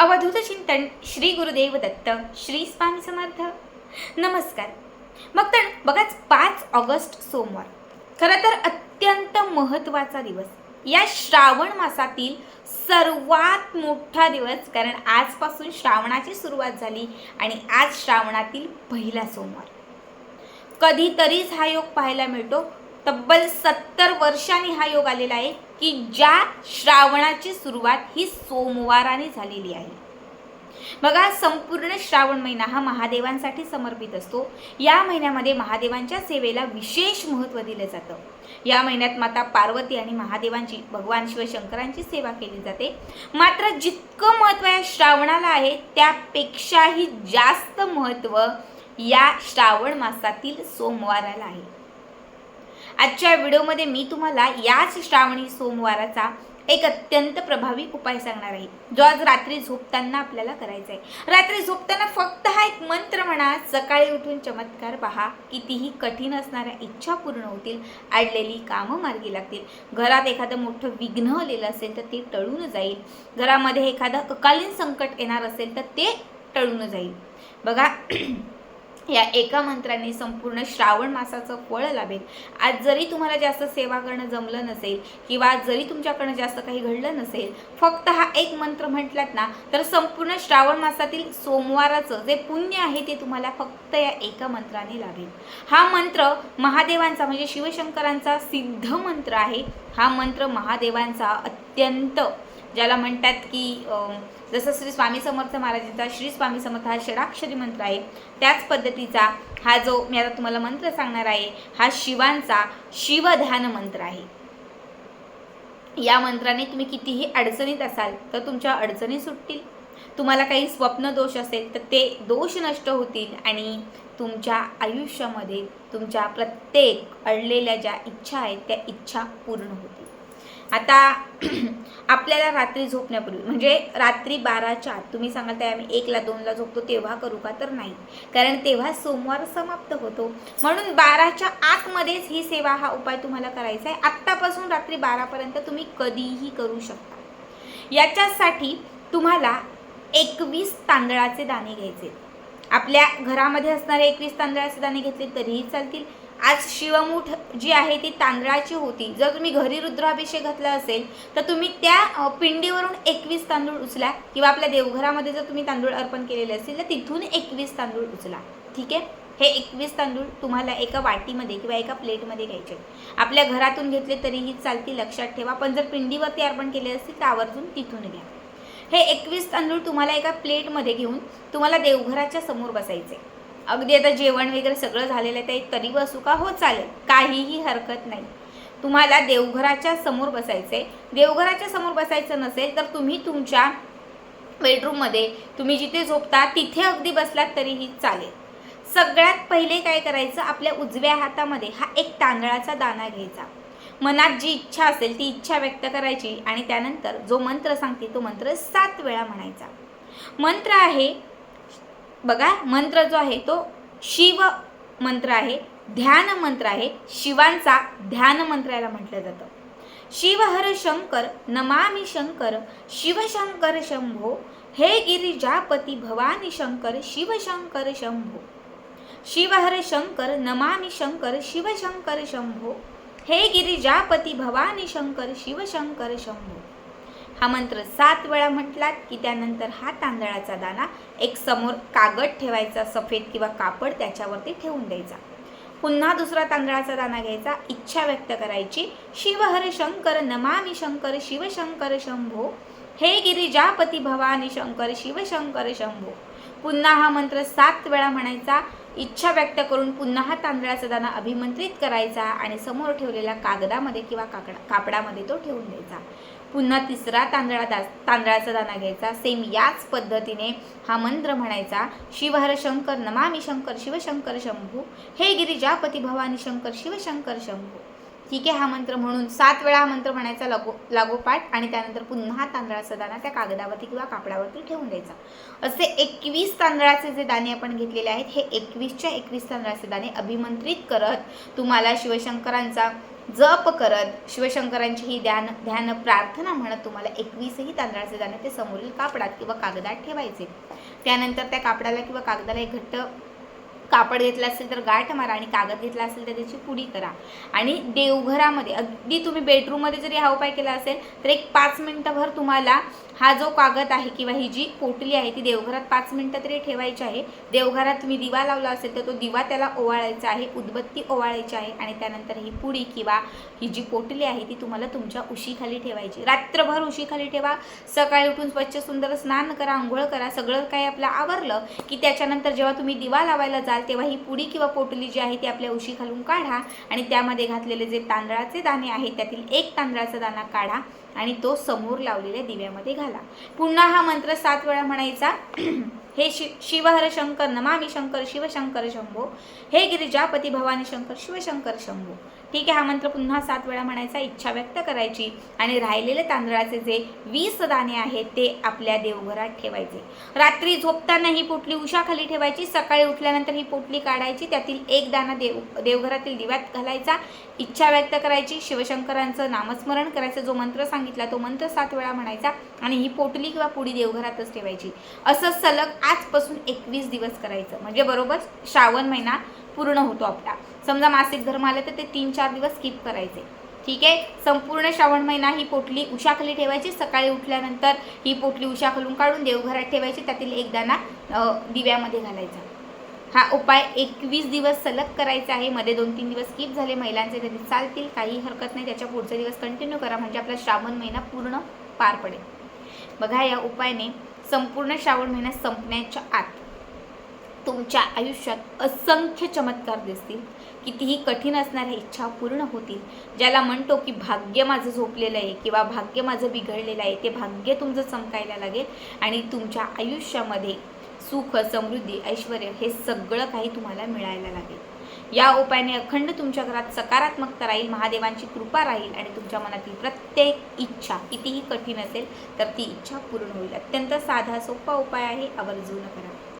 अवधूत चिंतन श्री गुरुदेव दत्त श्री स्वामी समर्थ. नमस्कार. मग तर बघाच पाच ऑगस्ट सोमवार. खरं तर अत्यंत महत्त्वाचा दिवस. या श्रावण मासातील सर्वात मोठा दिवस कारण आजपासून श्रावणाची सुरुवात झाली आणि आज श्रावणातील पहिला सोमवार. कधीतरीच हा योग पाहायला मिळतो तब्बल सत्तर वर्षांनी हा योग आलेला आहे की ज्या श्रावणाची सुरुवात ही सोमवाराने झालेली आहे. बघा संपूर्ण श्रावण महिना हा महादेवांसाठी समर्पित असतो. या महिन्यामध्ये महादेवांच्या सेवेला विशेष महत्त्व दिलं जातं. या महिन्यात माता पार्वती आणि महादेवांची भगवान शिवशंकरांची सेवा केली जाते. मात्र जितकं महत्त्व या श्रावणाला आहे त्यापेक्षाही जास्त महत्त्व या श्रावण मासातील सोमवाराला आहे. आजच्या व्हिडिओमध्ये मी तुम्हाला याच श्रावणी सोमवाराचा एक अत्यंत प्रभावी उपाय सांगणार आहे. जो आज रात्री झोपताना आपल्याला करायचा आहे. रात्री झोपताना फक्त हा एक मंत्र म्हणा सकाळी उठून चमत्कार पहा. कितीही कठीण असणाऱ्या इच्छा पूर्ण होतील अडलेली कामं मार्गी लागतील. घरात एखादं मोठं विघ्न आलेलं असेल तर ते टळून जाईल. घरामध्ये एखादं अकालीन संकट येणार असेल तर ते टळून जाईल. बघा या एका मंत्राने संपूर्ण श्रावण मासाचं फळ लाभेल. आज जरी तुम्हाला जास्त सेवा करणं जमलं नसेल किंवा आज जरी तुमच्याकडनं जास्त काही घडलं नसेल फक्त हा एक मंत्र म्हटलात ना तर संपूर्ण श्रावण मासातील सोमवाराचं जे पुण्य आहे ते तुम्हाला फक्त या एका मंत्राने लाभेल. हा मंत्र महादेवांचा म्हणजे शिवशंकरांचा सिद्ध मंत्र आहे. हा मंत्र महादेवांचा अत्यंत ज्याला म्हणतात की जसं श्री स्वामी समर्थ महाराजांचा श्री स्वामी समर्थ हा षडाक्षरी मंत्र आहे त्याच पद्धतीचा हा जो मी आता तुम्हाला मंत्र सांगणार आहे हा शिवांचा शिवधान मंत्र आहे. या मंत्राने तुम्ही कितीही अडचणीत असाल तर तुमच्या अडचणी सुटतील. तुम्हाला काही स्वप्न दोष असेल तर ते दोष नष्ट होतील आणि तुमच्या आयुष्यामध्ये तुमच्या प्रत्येक अडलेल्या ज्या इच्छा आहेत त्या इच्छा पूर्ण होतील. आता आपल्याला रात्री झोपण्यापूर्वी म्हणजे रात्री बाराच्या आत तुम्ही सांगाल त्या आम्ही एकला दोनला झोपतो तेव्हा करू का? तर नाही. कारण तेव्हा सोमवार समाप्त होतो. म्हणून बाराच्या आतमध्येच ही सेवा हा उपाय तुम्हाला करायचा आहे. आत्तापासून रात्री बारापर्यंत तुम्ही कधीही करू शकता. याच्यासाठी तुम्हाला एकवीस तांदळाचे दाणे घ्यायचे आपल्या घरामध्ये असणारे एकवीस तांदळाचे दाणे घेतले तरीही चालतील. आज शिवमूठ जी आहे ती तांदळाची होती. जर तुम्ही घरी रुद्राभिषेक घातला असेल तर तुम्ही त्या पिंडीवरून एकवीस तांदूळ उचला. किंवा आपल्या देवघरामध्ये जर तुम्ही तांदूळ अर्पण केलेले असतील तर तिथून एकवीस तांदूळ उचला. ठीक आहे? हे एकवीस तांदूळ तुम्हाला एका वाटीमध्ये किंवा एका प्लेटमध्ये घ्यायचे आपल्या घरातून घेतले तरीही चालती लक्षात ठेवा. पण जर पिंडीवरती अर्पण केले असतील तर आवर्जून तिथून घ्या. हे एकवीस तांदूळ तुम्हाला एका प्लेटमध्ये घेऊन तुम्हाला देवघराच्या समोर बसायचे. अगदी आता जेवण वगैरे सगळं झालेलं आहे ते तरी बसू का? हो चालेल. काहीही हरकत नाही. तुम्हाला देवघराच्या समोर बसायचे देवघराच्या समोर बसायचं नसेल तर तुम्ही तुमच्या बेडरूममध्ये तुम्ही जिथे झोपता तिथे अगदी बसलात तरीही चालेल. सगळ्यात पहिले काय करायचं? आपल्या उजव्या हातामध्ये हा एक तांदळाचा दाणा घ्यायचा. मनात जी इच्छा असेल ती इच्छा व्यक्त करायची आणि त्यानंतर जो मंत्र सांगते तो मंत्र सात वेळा म्हणायचा. मंत्र आहे बघा मंत्र जो आहे तो शिव मंत्र आहे ध्यान मंत्र आहे. शिवांचा ध्यान मंत्र याला म्हटलं जातं. शिवहर शंकर नमामि शंकर शिवशंकर शंभो हे गिरिजापती भवानी शंकर शिवशंकर शंभो. शिवहर शंकर नमामि शंकर शिवशंकर शंभो हे गिरिजापती भवानी शंकर शिवशंकर शंभो. हा मंत्र सात वेळा म्हटलात की त्यानंतर हा तांदळाचा दाणा एक समोर कागद ठेवायचा सफेद किंवा कापड त्याच्यावरती ठेवून द्यायचा. पुन्हा दुसरा तांदळाचा दाणा घ्यायचा इच्छा व्यक्त करायची. शिवहर शंकर नमामि शंकर शिवशंकर शंभो. हे गिरिजापती भवानी शंकर शिवशंकर शंभो. पुन्हा हा मंत्र सात वेळा म्हणायचा. इच्छा व्यक्त करून पुन्हा हा तांदळाचा दाणा अभिमंत्रित करायचा आणि समोर ठेवलेल्या कागदामध्ये किंवा काकडा कापडामध्ये तो ठेवून द्यायचा. पुन्हा तिसरा तांदळा दा तांदळाचा दाणा घ्यायचा. सेम याच पद्धतीने हा मंत्र म्हणायचा शिवहर शंकर नमामी शंकर शिवशंकर शंभू हे गिरिजापती भवानी शंकर शिवशंकर शंभू. ठीक आहे हा मंत्र म्हणून सात वेळा हा मंत्र म्हणायचा लागो लागोपाठ आणि त्यानंतर पुन्हा तांदळाचा दाणा त्या कागदावरती किंवा कापडावरती ठेवून द्यायचा. असे एकवीस तांदळाचे जे दाणे आपण घेतलेले आहेत हे एकवीसच्या एकवीस तांदळाचे दाणे अभिमंत्रित करत तुम्हाला शिवशंकरांचा जप करत शिवशंकरांची ही ध्यान ध्यान प्रार्थना म्हणत तुम्हाला एकवीसही तांदळाचे दाणे ते समोरील कापडात किंवा कागदात ठेवायचे. त्यानंतर त्या कापडाला किंवा कागदाला एक घट्ट कापड घेतलं असेल तर गाठ मारा आणि कागद घेतला असेल तर त्याची पुडी करा. आणि देवघरामध्ये अगदी तुम्ही बेडरूममध्ये जरी हा उपाय केला असेल तर एक पाच मिनटंभर तुम्हाला हा जो कागद आहे किंवा ही जी पोटली आहे ती देवघरात पाच मिनटं तरी ठेवायची आहे. देवघरात तुम्ही दिवा लावला असेल तर तो दिवा त्याला ओवाळायचा आहे उदबत्ती ओवाळायची आहे आणि त्यानंतर ही पुडी किंवा ही जी पोटली आहे ती तुम्हाला तुमच्या उशीखाली ठेवायची. रात्रभर उशीखाली ठेवा. सकाळी उठून स्वच्छ सुंदर स्नान करा आंघोळ करा. सगळं काही आपलं आवरलं की त्याच्यानंतर जेव्हा तुम्ही दिवा लावायला जाल तेव्हा ही पुडी किंवा पोटली जी आहे ती आपल्या उशी घालून काढा आणि त्यामध्ये घातलेले जे तांदळाचे दाणे आहेत त्यातील एक तांदळाचा दाणा काढा आणि तो समोर लावलेल्या दिव्यामध्ये घाला. पुन्हा हा मंत्र सात वेळा म्हणायचा. हे शि शिवहर शंकर नमामी शंकर शिवशंकर शंभो हे गिरिजापती भवानी शंकर शिवशंकर शंभो. ठीक आहे हा मंत्र पुन्हा सात वेळा म्हणायचा इच्छा व्यक्त करायची. आणि राहिलेले तांदळाचे जे वीस दाणे आहेत ते आपल्या देवघरात ठेवायचे. रात्री झोपताना ही पोटली उशाखाली ठेवायची सकाळी उठल्यानंतर ही पोटली काढायची त्यातील एक दाणा देव देवघरातील दिव्यात घालायचा इच्छा व्यक्त करायची शिवशंकरांचं नामस्मरण करायचं जो मंत्र सांगितला तो मंत्र सात वेळा म्हणायचा आणि ही पोटली किंवा पुडी देवघरातच ठेवायची. असं सलग आजपासून एकवीस दिवस करायचं. म्हणजे बरोबर श्रावण महिना पूर्ण होतो आपला. समजा मासिक धर्म आले तर ते तीन चार दिवस स्किप करायचे. ठीक आहे? संपूर्ण श्रावण महिना ही पोटली उशाखाली ठेवायची. सकाळी उठल्यानंतर ही पोटली उशाखालून काढून देवघरात ठेवायची. त्यातील एक दाना दिव्यामध्ये घालायचा. हा उपाय एकवीस दिवस सलग करायचा आहे. मध्ये दोन तीन दिवस स्किप झाले. महिलांचे तरी चालतील. काही हरकत नाही. त्याच्या पुढचे दिवस कंटिन्यू करा. म्हणजे आपला श्रावण महिना पूर्ण पार पडेल. बघा या उपायाने संपूर्ण श्रावण महिना संपण्याच्या आत तुमच्या आयुष्यात असंख्य चमत्कार दिसतील. कितीही कठीण असणाऱ्या इच्छा पूर्ण होतील. ज्याला म्हणतो की भाग्य माझं झोपलेलं आहे किंवा भाग्य माझं बिघडलेलं आहे ते भाग्य तुमचं चमकायला लागेल आणि तुमच्या आयुष्यामध्ये सुख समृद्धी ऐश्वर हे सगळं काही तुम्हाला मिळायला लागेल. या उपायाने अखंड तुमच्या घरात सकारात्मकता राहील महादेवांची कृपा राहील आणि तुमच्या मनातील प्रत्येक इच्छा कितीही कठीण असेल तर ती इच्छा पूर्ण होईल. अत्यंत साधा सोपा उपाय आहे आवर्जून करा.